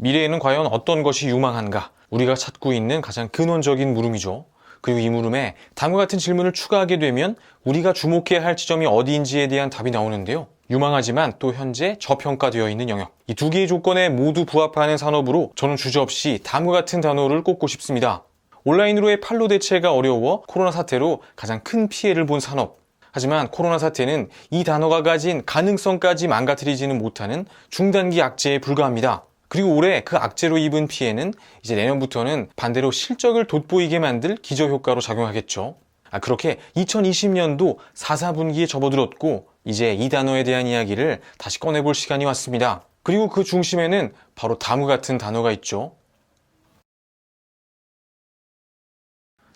미래에는 과연 어떤 것이 유망한가? 우리가 찾고 있는 가장 근원적인 물음이죠. 그리고 이 물음에 다음과 같은 질문을 추가하게 되면 우리가 주목해야 할 지점이 어디인지에 대한 답이 나오는데요. 유망하지만 또 현재 저평가되어 있는 영역. 이 두 개의 조건에 모두 부합하는 산업으로 저는 주저없이 다음과 같은 단어를 꼽고 싶습니다. 온라인으로의 판로 대체가 어려워 코로나 사태로 가장 큰 피해를 본 산업. 하지만 코로나 사태는 이 단어가 가진 가능성까지 망가뜨리지는 못하는 중단기 악재에 불과합니다. 그리고 올해 그 악재로 입은 피해는 이제 내년부터는 반대로 실적을 돋보이게 만들 기저효과로 작용하겠죠. 아, 그렇게 2020년도 4, 4분기에 접어들었고 이제 이 단어에 대한 이야기를 다시 꺼내볼 시간이 왔습니다. 그리고 그 중심에는 바로 다음과 같은 단어가 있죠.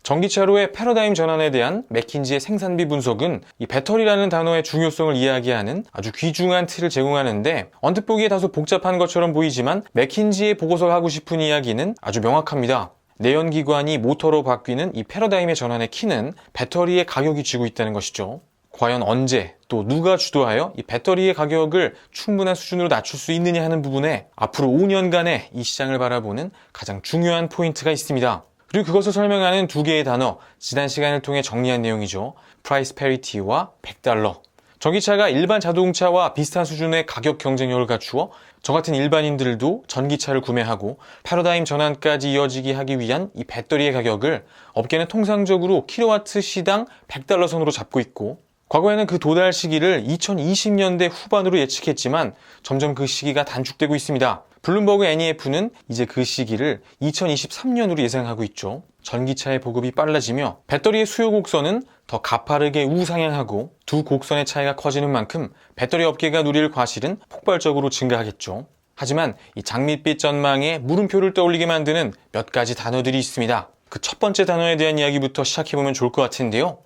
전기차로의 패러다임 전환에 대한 맥킨지의 생산비 분석은 이 배터리라는 단어의 중요성을 이야기하는 아주 귀중한 틀을 제공하는데 언뜻 보기에 다소 복잡한 것처럼 보이지만 맥킨지의 보고서가 하고 싶은 이야기는 아주 명확합니다. 내연기관이 모터로 바뀌는 이 패러다임의 전환의 키는 배터리의 가격이 쥐고 있다는 것이죠. 과연 언제 또 누가 주도하여 이 배터리의 가격을 충분한 수준으로 낮출 수 있느냐 하는 부분에 앞으로 5년간의 이 시장을 바라보는 가장 중요한 포인트가 있습니다. 그리고 그것을 설명하는 두 개의 단어, 지난 시간을 통해 정리한 내용이죠. 프라이스 페리티와 100달러. 전기차가 일반 자동차와 비슷한 수준의 가격 경쟁력을 갖추어 저 같은 일반인들도 전기차를 구매하고 패러다임 전환까지 이어지게 하기 위한 이 배터리의 가격을 업계는 통상적으로 킬로와트 시당 100달러 선으로 잡고 있고 과거에는 그 도달 시기를 2020년대 후반으로 예측했지만 점점 그 시기가 단축되고 있습니다. 블룸버그 NEF는 이제 그 시기를 2023년으로 예상하고 있죠. 전기차의 보급이 빨라지며 배터리의 수요 곡선은 더 가파르게 우상향하고 두 곡선의 차이가 커지는 만큼 배터리 업계가 누릴 과실은 폭발적으로 증가하겠죠. 하지만 이 장밋빛 전망에 물음표를 떠올리게 만드는 몇 가지 단어들이 있습니다. 그 첫 번째 단어에 대한 이야기부터 시작해보면 좋을 것 같은데요.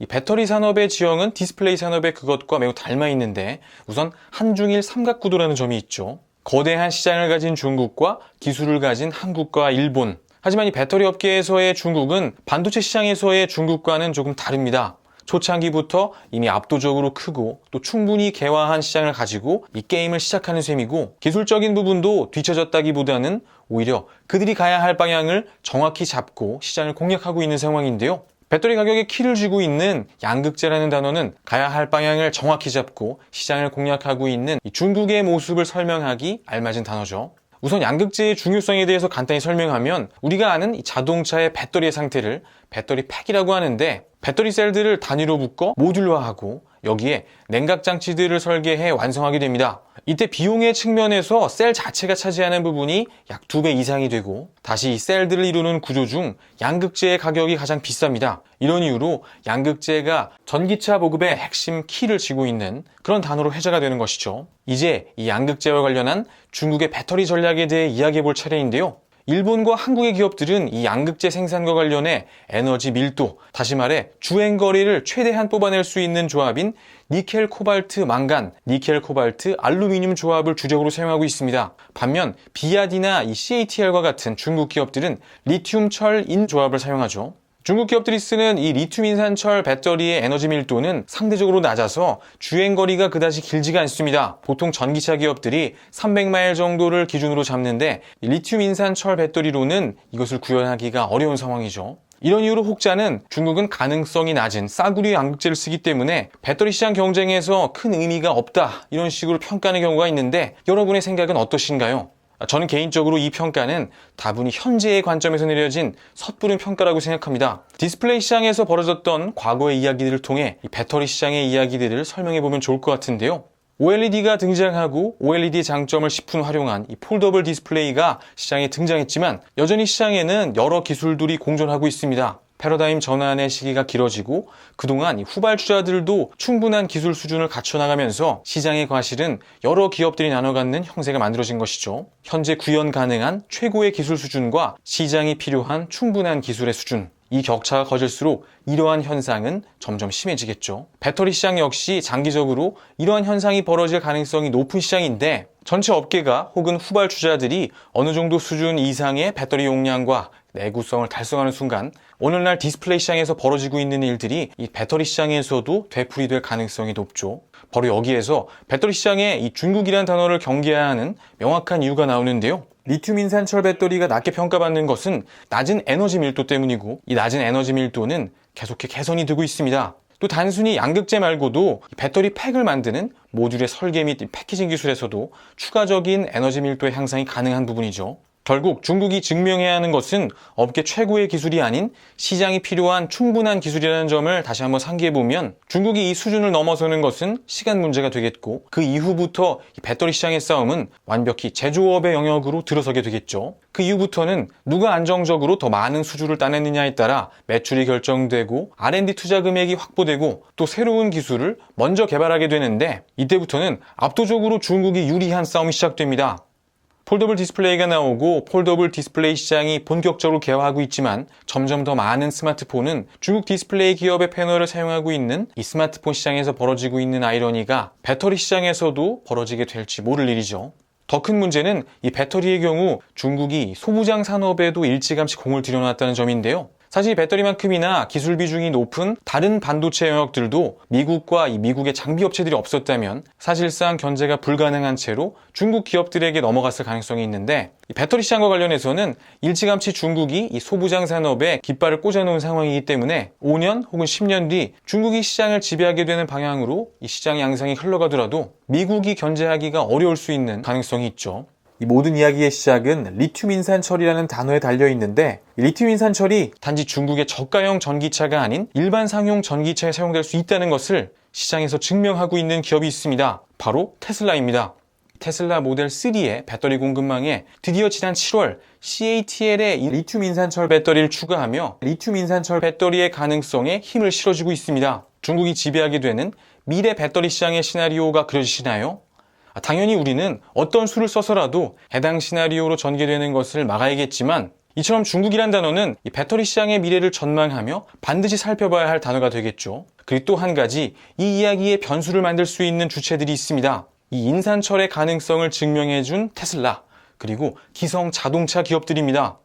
이 배터리 산업의 지형은 디스플레이 산업의 그것과 매우 닮아 있는데 우선 한중일 삼각구도라는 점이 있죠. 거대한 시장을 가진 중국과 기술을 가진 한국과 일본. 하지만 이 배터리 업계에서의 중국은 반도체 시장에서의 중국과는 조금 다릅니다. 초창기부터 이미 압도적으로 크고 또 충분히 개화한 시장을 가지고 이 게임을 시작하는 셈이고 기술적인 부분도 뒤처졌다기보다는 오히려 그들이 가야 할 방향을 정확히 잡고 시장을 공략하고 있는 상황인데요. 배터리 가격에 키를 쥐고 있는 양극재라는 단어는 가야 할 방향을 정확히 잡고 시장을 공략하고 있는 중국의 모습을 설명하기 알맞은 단어죠. 우선 양극재의 중요성에 대해서 간단히 설명하면 우리가 아는 자동차의 배터리의 상태를 배터리 팩이라고 하는데 배터리 셀들을 단위로 묶어 모듈화하고 여기에 냉각 장치들을 설계해 완성하게 됩니다. 이때 비용의 측면에서 셀 자체가 차지하는 부분이 약 두 배 이상이 되고 다시 이 셀들을 이루는 구조 중 양극재의 가격이 가장 비쌉니다. 이런 이유로 양극재가 전기차 보급의 핵심 키를 쥐고 있는 그런 단어로 회자가 되는 것이죠. 이제 이 양극재와 관련한 중국의 배터리 전략에 대해 이야기해 볼 차례인데요. 일본과 한국의 기업들은 이 양극재 생산과 관련해 에너지 밀도, 다시 말해 주행거리를 최대한 뽑아낼 수 있는 조합인 니켈 코발트 망간, 니켈 코발트 알루미늄 조합을 주력으로 사용하고 있습니다. 반면 비아디나 이 CATL과 같은 중국 기업들은 리튬 철인 조합을 사용하죠. 중국 기업들이 쓰는 이 리튬 인산철 배터리의 에너지 밀도는 상대적으로 낮아서 주행 거리가 그다지 길지가 않습니다. 보통 전기차 기업들이 300마일 정도를 기준으로 잡는데 리튬 인산철 배터리로는 이것을 구현하기가 어려운 상황이죠. 이런 이유로 혹자는 중국은 가능성이 낮은 싸구려 양극재를 쓰기 때문에 배터리 시장 경쟁에서 큰 의미가 없다 이런 식으로 평가하는 경우가 있는데 여러분의 생각은 어떠신가요? 저는 개인적으로 이 평가는 다분히 현재의 관점에서 내려진 섣부른 평가라고 생각합니다. 디스플레이 시장에서 벌어졌던 과거의 이야기들을 통해 배터리 시장의 이야기들을 설명해 보면 좋을 것 같은데요. OLED가 등장하고 OLED 장점을 10분 활용한 이 폴더블 디스플레이가 시장에 등장했지만 여전히 시장에는 여러 기술들이 공존하고 있습니다. 패러다임 전환의 시기가 길어지고 그동안 후발주자들도 충분한 기술 수준을 갖춰나가면서 시장의 과실은 여러 기업들이 나눠 갖는 형세가 만들어진 것이죠. 현재 구현 가능한 최고의 기술 수준과 시장이 필요한 충분한 기술의 수준. 이 격차가 커질수록 이러한 현상은 점점 심해지겠죠. 배터리 시장 역시 장기적으로 이러한 현상이 벌어질 가능성이 높은 시장인데 전체 업계가 혹은 후발 주자들이 어느 정도 수준 이상의 배터리 용량과 내구성을 달성하는 순간 오늘날 디스플레이 시장에서 벌어지고 있는 일들이 이 배터리 시장에서도 되풀이될 가능성이 높죠. 바로 여기에서 배터리 시장에 이 중국이라는 단어를 경계해야 하는 명확한 이유가 나오는데요. 리튬 인산철 배터리가 낮게 평가받는 것은 낮은 에너지 밀도 때문이고 이 낮은 에너지 밀도는 계속해 개선이 되고 있습니다. 또 단순히 양극재 말고도 배터리 팩을 만드는 모듈의 설계 및 패키징 기술에서도 추가적인 에너지 밀도의 향상이 가능한 부분이죠. 결국 중국이 증명해야 하는 것은 업계 최고의 기술이 아닌 시장이 필요한 충분한 기술이라는 점을 다시 한번 상기해 보면 중국이 이 수준을 넘어서는 것은 시간 문제가 되겠고 그 이후부터 배터리 시장의 싸움은 완벽히 제조업의 영역으로 들어서게 되겠죠. 그 이후부터는 누가 안정적으로 더 많은 수주를 따내느냐에 따라 매출이 결정되고 R&D 투자 금액이 확보되고 또 새로운 기술을 먼저 개발하게 되는데 이때부터는 압도적으로 중국이 유리한 싸움이 시작됩니다. 폴더블 디스플레이가 나오고 폴더블 디스플레이 시장이 본격적으로 개화하고 있지만 점점 더 많은 스마트폰은 중국 디스플레이 기업의 패널을 사용하고 있는 이 스마트폰 시장에서 벌어지고 있는 아이러니가 배터리 시장에서도 벌어지게 될지 모를 일이죠. 더 큰 문제는 이 배터리의 경우 중국이 소부장 산업에도 일찌감치 공을 들여놨다는 점인데요. 사실 배터리만큼이나 기술 비중이 높은 다른 반도체 영역들도 미국과 이 미국의 장비 업체들이 없었다면 사실상 견제가 불가능한 채로 중국 기업들에게 넘어갔을 가능성이 있는데 배터리 시장과 관련해서는 일찌감치 중국이 이 소부장 산업에 깃발을 꽂아놓은 상황이기 때문에 5년 혹은 10년 뒤 중국이 시장을 지배하게 되는 방향으로 이 시장 양상이 흘러가더라도 미국이 견제하기가 어려울 수 있는 가능성이 있죠. 이 모든 이야기의 시작은 리튬 인산철이라는 단어에 달려 있는데 리튬 인산철이 단지 중국의 저가형 전기차가 아닌 일반 상용 전기차에 사용될 수 있다는 것을 시장에서 증명하고 있는 기업이 있습니다. 바로 테슬라입니다. 테슬라 모델 3의 배터리 공급망에 드디어 지난 7월 CATL에 리튬 인산철 배터리를 추가하며 리튬 인산철 배터리의 가능성에 힘을 실어주고 있습니다. 중국이 지배하게 되는 미래 배터리 시장의 시나리오가 그려지시나요? 아, 당연히 우리는 어떤 수를 써서라도 해당 시나리오로 전개되는 것을 막아야겠지만 이처럼 중국이란 단어는 배터리 시장의 미래를 전망하며 반드시 살펴봐야 할 단어가 되겠죠. 그리고 또 한 가지 이 이야기의 변수를 만들 수 있는 주체들이 있습니다. 이 인산철의 가능성을 증명해준 테슬라 그리고 기성 자동차 기업들입니다.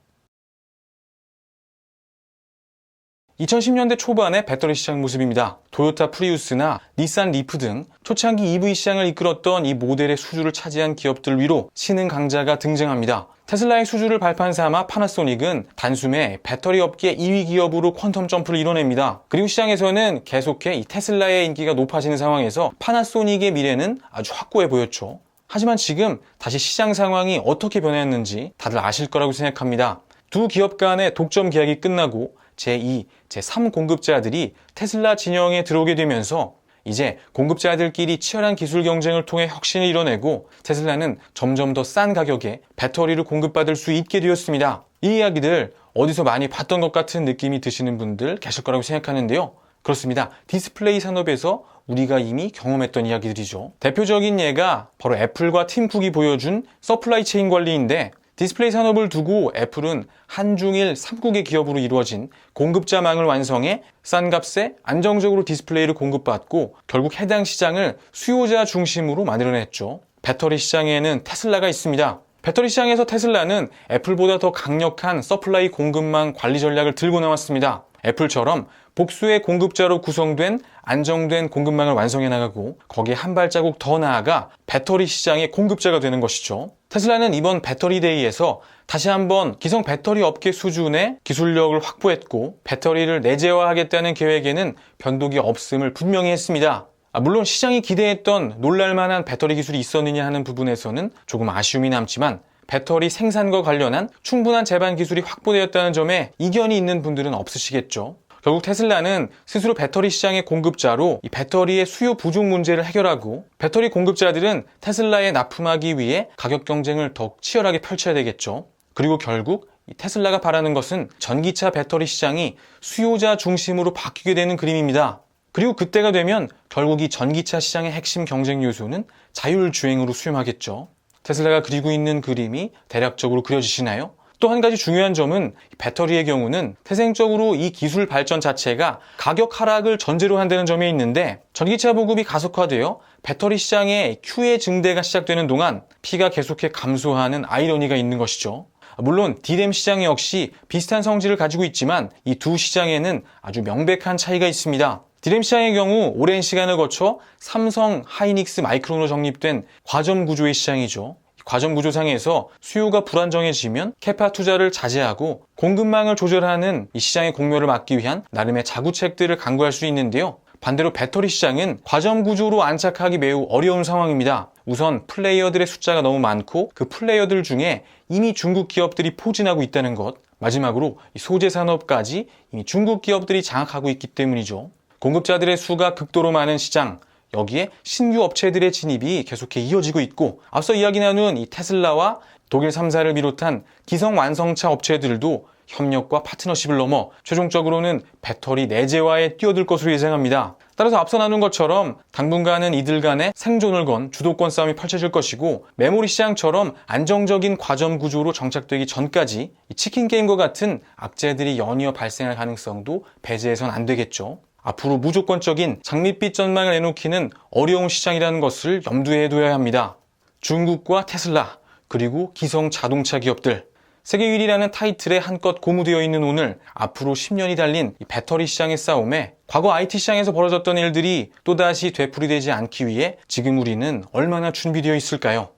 2010년대 초반의 배터리 시장 모습입니다. 도요타 프리우스나 닛산 리프 등 초창기 EV 시장을 이끌었던 이 모델의 수주를 차지한 기업들 위로 신흥 강자가 등장합니다. 테슬라의 수주를 발판 삼아 파나소닉은 단숨에 배터리 업계 2위 기업으로 퀀텀 점프를 이뤄냅니다. 그리고 시장에서는 계속해 이 테슬라의 인기가 높아지는 상황에서 파나소닉의 미래는 아주 확고해 보였죠. 하지만 지금 다시 시장 상황이 어떻게 변했는지 다들 아실 거라고 생각합니다. 두 기업 간의 독점 계약이 끝나고 제2, 제3 공급자들이 테슬라 진영에 들어오게 되면서 이제 공급자들끼리 치열한 기술 경쟁을 통해 혁신을 이뤄내고 테슬라는 점점 더 싼 가격에 배터리를 공급받을 수 있게 되었습니다. 이 이야기들 어디서 많이 봤던 것 같은 느낌이 드시는 분들 계실 거라고 생각하는데요. 그렇습니다. 디스플레이 산업에서 우리가 이미 경험했던 이야기들이죠. 대표적인 예가 바로 애플과 팀쿡이 보여준 서플라이 체인 관리인데 디스플레이 산업을 두고 애플은 한중일 3국의 기업으로 이루어진 공급자망을 완성해 싼 값에 안정적으로 디스플레이를 공급받고 결국 해당 시장을 수요자 중심으로 만들어냈죠. 배터리 시장에는 테슬라가 있습니다. 배터리 시장에서 테슬라는 애플보다 더 강력한 서플라이 공급망 관리 전략을 들고 나왔습니다. 애플처럼 복수의 공급자로 구성된 안정된 공급망을 완성해 나가고 거기에 한 발자국 더 나아가 배터리 시장의 공급자가 되는 것이죠. 테슬라는 이번 배터리 데이에서 다시 한번 기성 배터리 업계 수준의 기술력을 확보했고 배터리를 내재화하겠다는 계획에는 변동이 없음을 분명히 했습니다. 아, 물론 시장이 기대했던 놀랄만한 배터리 기술이 있었느냐 하는 부분에서는 조금 아쉬움이 남지만 배터리 생산과 관련한 충분한 제반 기술이 확보되었다는 점에 이견이 있는 분들은 없으시겠죠. 결국 테슬라는 스스로 배터리 시장의 공급자로 이 배터리의 수요 부족 문제를 해결하고 배터리 공급자들은 테슬라에 납품하기 위해 가격 경쟁을 더욱 치열하게 펼쳐야 되겠죠. 그리고 결국 테슬라가 바라는 것은 전기차 배터리 시장이 수요자 중심으로 바뀌게 되는 그림입니다. 그리고 그때가 되면 결국 이 전기차 시장의 핵심 경쟁 요소는 자율주행으로 수렴하겠죠. 테슬라가 그리고 있는 그림이 대략적으로 그려지시나요? 또 한 가지 중요한 점은 배터리의 경우는 태생적으로 이 기술 발전 자체가 가격 하락을 전제로 한다는 점에 있는데 전기차 보급이 가속화되어 배터리 시장의 Q의 증대가 시작되는 동안 P가 계속해 감소하는 아이러니가 있는 것이죠. 물론 D램 시장 역시 비슷한 성질을 가지고 있지만 이 두 시장에는 아주 명백한 차이가 있습니다. D램 시장의 경우 오랜 시간을 거쳐 삼성, 하이닉스, 마이크론으로 정립된 과점 구조의 시장이죠. 과점 구조상에서 수요가 불안정해지면 캐파 투자를 자제하고 공급망을 조절하는 이 시장의 공멸을 막기 위한 나름의 자구책들을 강구할 수 있는데요. 반대로 배터리 시장은 과점 구조로 안착하기 매우 어려운 상황입니다. 우선 플레이어들의 숫자가 너무 많고 그 플레이어들 중에 이미 중국 기업들이 포진하고 있다는 것. 마지막으로 이 소재 산업까지 이미 중국 기업들이 장악하고 있기 때문이죠. 공급자들의 수가 극도로 많은 시장, 여기에 신규 업체들의 진입이 계속해 이어지고 있고 앞서 이야기 나눈 이 테슬라와 독일 3사를 비롯한 기성 완성차 업체들도 협력과 파트너십을 넘어 최종적으로는 배터리 내재화에 뛰어들 것으로 예상합니다. 따라서 앞서 나눈 것처럼 당분간은 이들 간의 생존을 건 주도권 싸움이 펼쳐질 것이고 메모리 시장처럼 안정적인 과점 구조로 정착되기 전까지 이 치킨 게임과 같은 악재들이 연이어 발생할 가능성도 배제해선 안 되겠죠. 앞으로 무조건적인 장밋빛 전망을 내놓기는 어려운 시장이라는 것을 염두에 둬야 합니다. 중국과 테슬라, 그리고 기성 자동차 기업들, 세계 1위라는 타이틀에 한껏 고무되어 있는 오늘 앞으로 10년이 달린 이 배터리 시장의 싸움에 과거 IT 시장에서 벌어졌던 일들이 또다시 되풀이되지 않기 위해 지금 우리는 얼마나 준비되어 있을까요?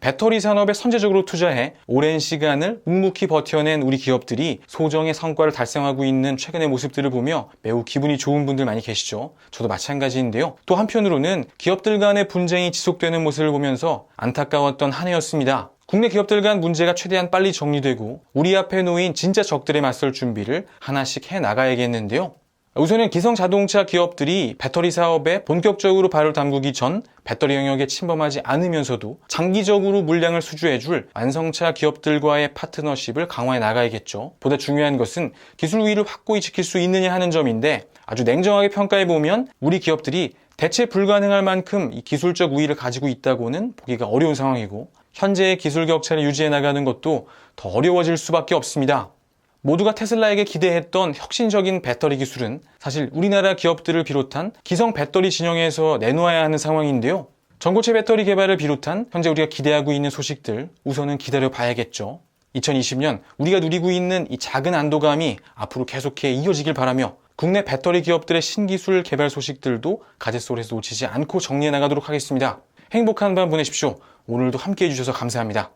배터리 산업에 선제적으로 투자해 오랜 시간을 묵묵히 버텨낸 우리 기업들이 소정의 성과를 달성하고 있는 최근의 모습들을 보며 매우 기분이 좋은 분들 많이 계시죠. 저도 마찬가지인데요. 또 한편으로는 기업들 간의 분쟁이 지속되는 모습을 보면서 안타까웠던 한 해였습니다. 국내 기업들 간 문제가 최대한 빨리 정리되고 우리 앞에 놓인 진짜 적들에 맞설 준비를 하나씩 해 나가야겠는데요. 우선은 기성 자동차 기업들이 배터리 사업에 본격적으로 발을 담그기 전 배터리 영역에 침범하지 않으면서도 장기적으로 물량을 수주해줄 완성차 기업들과의 파트너십을 강화해 나가야겠죠. 보다 중요한 것은 기술 우위를 확고히 지킬 수 있느냐 하는 점인데 아주 냉정하게 평가해 보면 우리 기업들이 대체 불가능할 만큼 이 기술적 우위를 가지고 있다고는 보기가 어려운 상황이고 현재의 기술 격차를 유지해 나가는 것도 더 어려워질 수밖에 없습니다. 모두가 테슬라에게 기대했던 혁신적인 배터리 기술은 사실 우리나라 기업들을 비롯한 기성 배터리 진영에서 내놓아야 하는 상황인데요. 전고체 배터리 개발을 비롯한 현재 우리가 기대하고 있는 소식들 우선은 기다려 봐야겠죠. 2020년 우리가 누리고 있는 이 작은 안도감이 앞으로 계속해 이어지길 바라며 국내 배터리 기업들의 신기술 개발 소식들도 가제솔에서 놓치지 않고 정리해 나가도록 하겠습니다. 행복한 밤 보내십시오. 오늘도 함께 해주셔서 감사합니다.